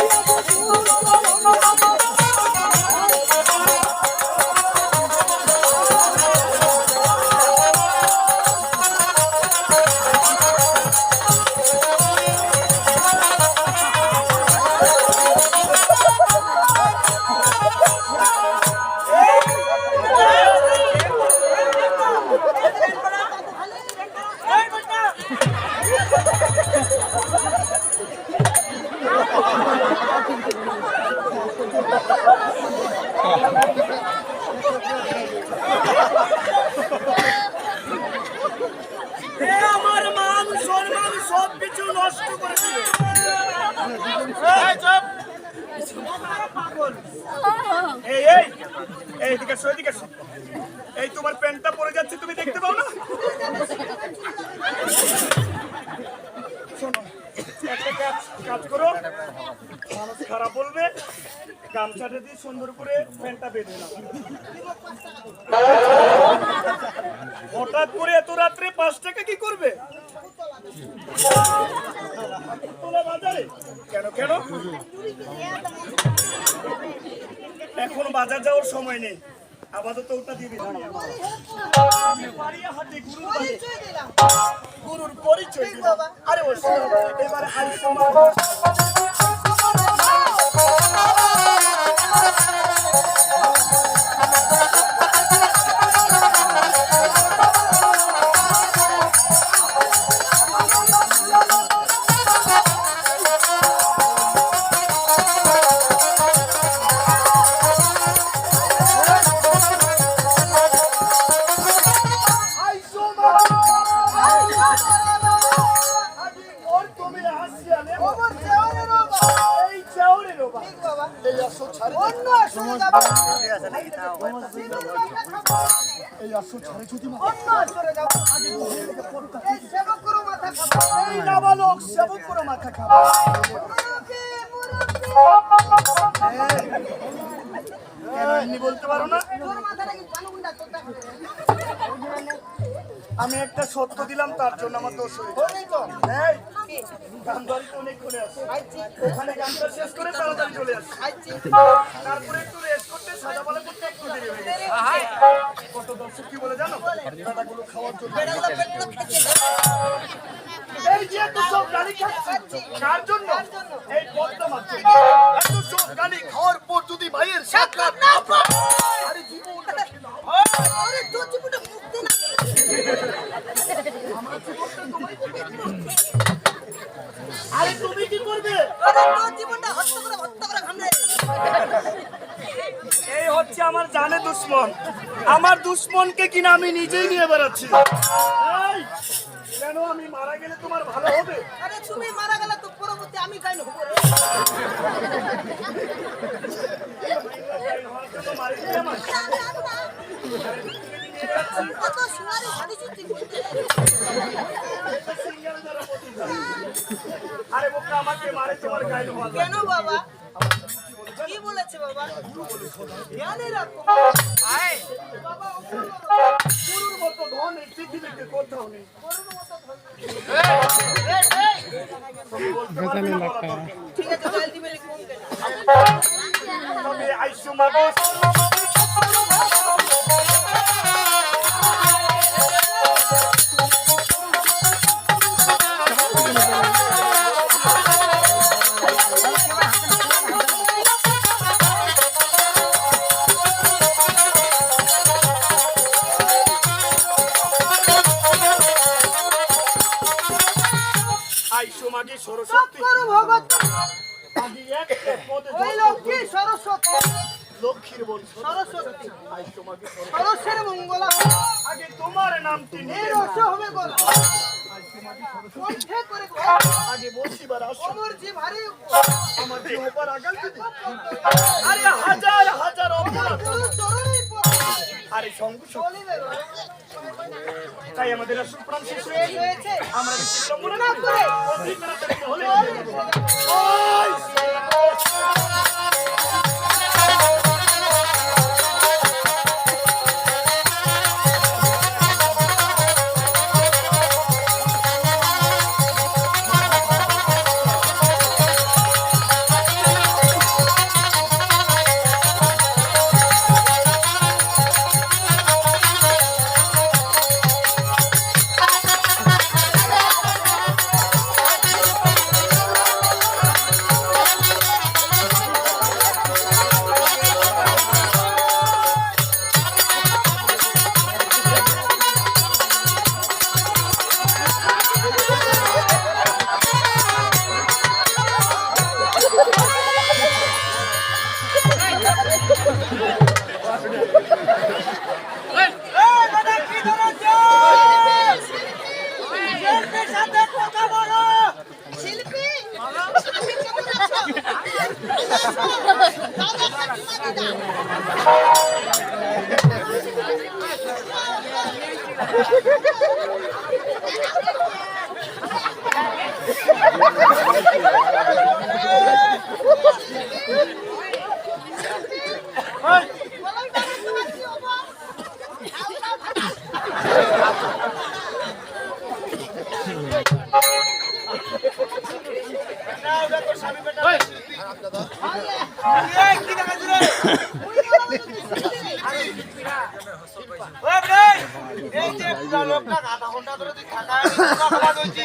Eu vou নষ্ট করে দিল এই। এই এই এই এদিকে এদিকে এসো এই তোমার প্যান্টটা পরে যাচ্ছে, তুমি দেখতে পাও না? শোনো, একটা কাজ কাজ করো। মানুষ খারাপ বলবে গামছাটা দিয়ে সুন্দর করে প্যান্টটা বেঁধে নাও। হঠাৎ করে এত রাত্রে পাঁচ টাকা কি করবে? কেন কেন? এখন বাজার যাওয়ার সময় নেই। আপাতত ওটা দিয়ে দিলাম। গুরুর পরিচয়। আরে শোনো, এবার এই আসো ছাড়ে যদি এই নাবালক সেবক করে মাথা খাবে কেন এমনি বলতে পারো না আমি একটা সত্য দিলাম তার জন্য আমার দোষ এই, গান বাড়িতে অনেকক্ষণে আছে। ওখানে গানটা শেষ করে তাড়াতাড়ি চলে আসছে তারপরে একটু রেস্ট করতে সাদা পালা করতে একটু দেরি হয়ে গেছে। কত দর্শক কি বলে জানো? দাদাগুলো খাওয়ার জন্য এই যে এত সব গালি খাচ্ছি কার জন্য? এই এত সব গালি খাওয়ার পর যদি ভাইয়ের সাক্ষাৎ না পায়। আরে জীবনটা খেলাম আরে তুমি কি করবে এই হচ্ছে আমার জানে দুশ্মন আমার দুশ্মনকে কিনা আমি নিজেই নিয়ে বেড়াচ্ছি কেন আমি মারা গেলে তোমার ভালো হবে আরে তুমি মারা গেলে তো পরবর্তী আমি কাই হব কত সুনারি চিনতে আরে বোকা আমাকে মারে তোমার গায়ে ভালো কেন বাবা? কি বলেছে বাবা? জ্ঞানে রাখো। বাবা মতো ধন এই পৃথিবীতে কোথাও নেই। ঠিক আছে কেন আইসু মাগো। মাগে সরস্বতী। ভগত আগে এক পদে ওই লক্ষ্মী সরস্বতী। লক্ষ্মীর বল সরস্বতী। সরস্বের মঙ্গলা। আগে তোমার নামটি নিয়ে রস হবে গলা। আগে বলছি বার ভারী আমার পর আগাল আরে হাজার হাজার অপরাধ। আরে সঙ্গ সঙ্গ। তাই আমাদের আসল শেষ হয়েছে আমরা বিলম্ব না করে। অতি তাড়াতাড়ি হলে Hey!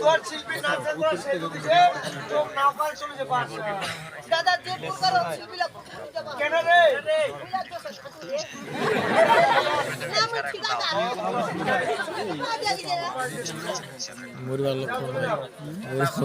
তোর শিল্পীর নাম করে সেই দিকে চোখ না চলে যে পাশ দাদা যে প্রকার শিল্পীরা কেন রে? মরিবার লক্ষ্য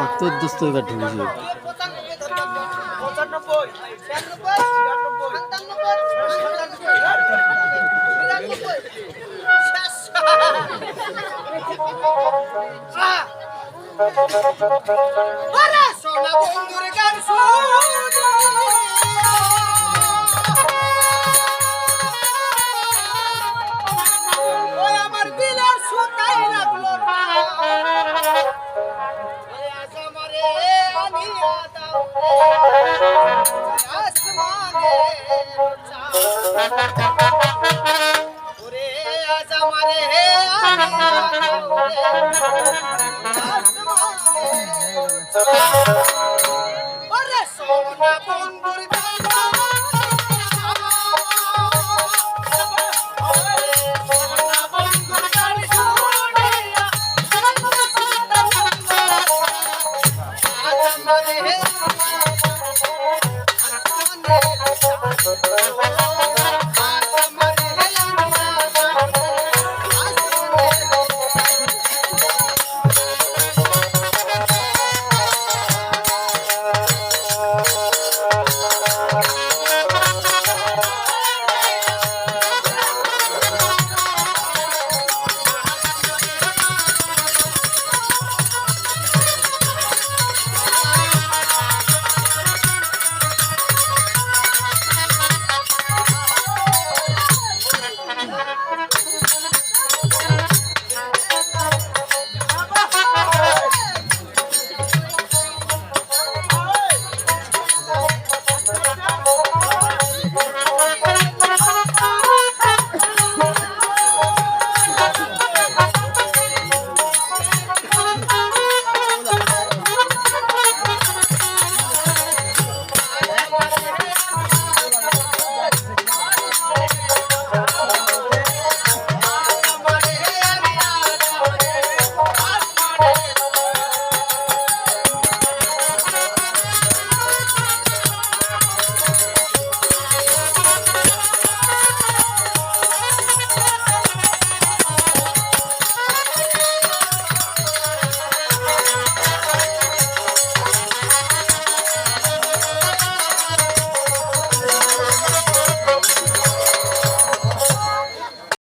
এত দুস্থ এবার ঢুকছে Thank you.